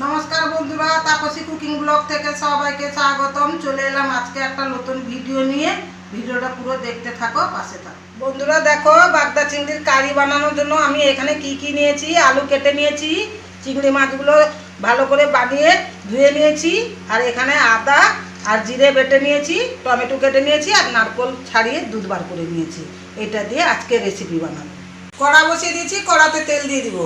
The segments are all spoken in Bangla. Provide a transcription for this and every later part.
নমস্কার বন্ধুরা, তাপসী কুকিং ব্লগ থেকে সবাইকে স্বাগতম। চলে এলাম আজকে একটা নতুন ভিডিও নিয়ে। ভিডিওটা পুরো দেখতে থাকো, পাশে থাকো। বন্ধুরা, দেখো, বাগদা চিংড়ির কারি বানানোর জন্য আমি এখানে কি কি নিয়েছি, আলু কেটে নিয়েছি, চিংড়ি মাছগুলো ভালো করে বানিয়ে ধুয়ে নিয়েছি, আর এখানে আদা আর জিরে বেটে নিয়েছি, টমেটো কেটে নিয়েছি, আর নারকোল ছাড়িয়ে দুধ বার করে নিয়েছি। এটা দিয়ে আজকে রেসিপি বানাবো। কড়া বসিয়ে দিয়েছি, কড়াতে তেল দিয়ে দিব।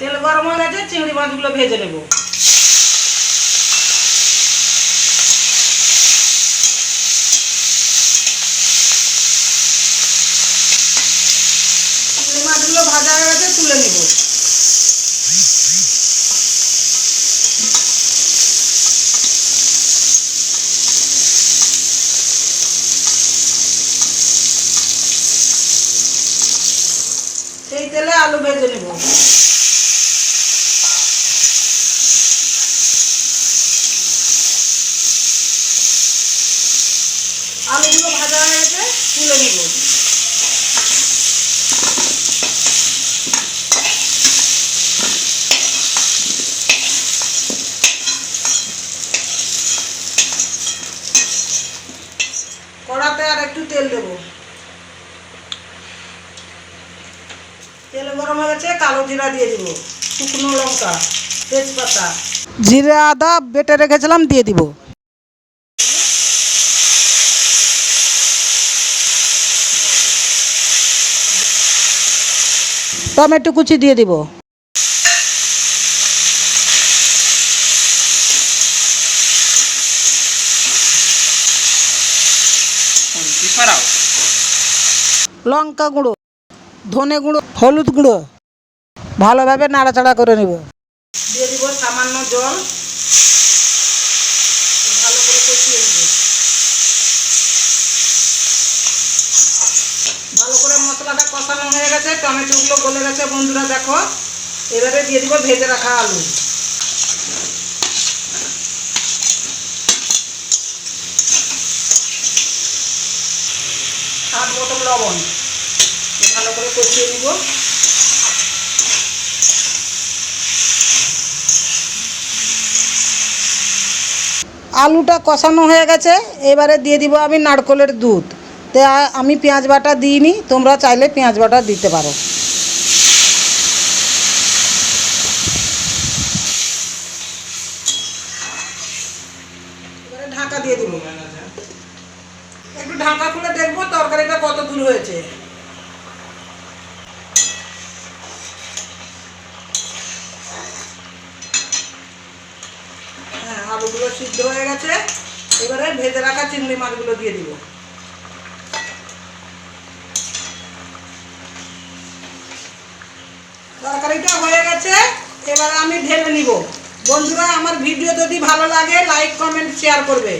তেল গরম হয়ে গেছে, চিংড়ি মাছগুলো ভেজে নেব। চিংড়ি মাছগুলো ভাজা হয়ে গেছে, তুলে নেব। সেই তেলে আলু ভেজে নেব। আলুগুলো ভাজা হয়ে গেছে, তুলে নেব। কড়াতে আর একটু তেল দেব। তেল গরম হয়ে গেছে, কালো জিরা দিয়ে দিব, শুকনো লঙ্কা, তেজপাতা। জিরে আদা বেটে রেখেছিলাম, দিয়ে দিব। টমেটো কুচি দিয়ে দিব। লঙ্কা গুঁড়ো, ধনে গুঁড়ো, হলুদ গুঁড়ো, ভালোভাবে নাড়াচাড়া করে নেব। দিয়ে দিব সামান্য জল ভালো করে কষিয়ে নেব ভালো করে মশলাটা কষানো হয়ে গেছে, টমেটোগুলো গলে গেছে বন্ধুরা, দেখো। এবারে দিয়ে দিব ভেজে রাখা আলু। সাত বোতল লবণ। ভালো করে কষিয়ে নিব। আলুটা কষানো হয়ে গেছে, এবারে দিয়ে দিব আমি নারকলের দুধ। তো আমি পেঁয়াজ বাটা দিইনি, তোমরা চাইলে পেঁয়াজ বাটা দিতে পারো। ঢাকা দিয়ে দিব। একটু ঢাকা খুলে দেখব তরকারিটা কত দূর হয়েছে। হ্যাঁ আলুগুলো সিদ্ধ হয়ে গেছে। এবারে ভেজে রাখা চিংড়ি মাছগুলো দিয়ে দিব। তরকারিটা হয়ে গেছে, এবার আমি ঢেলে নিব। বন্ধুরা, আমার ভিডিও যদি ভালো লাগে লাইক কমেন্ট শেয়ার করবে।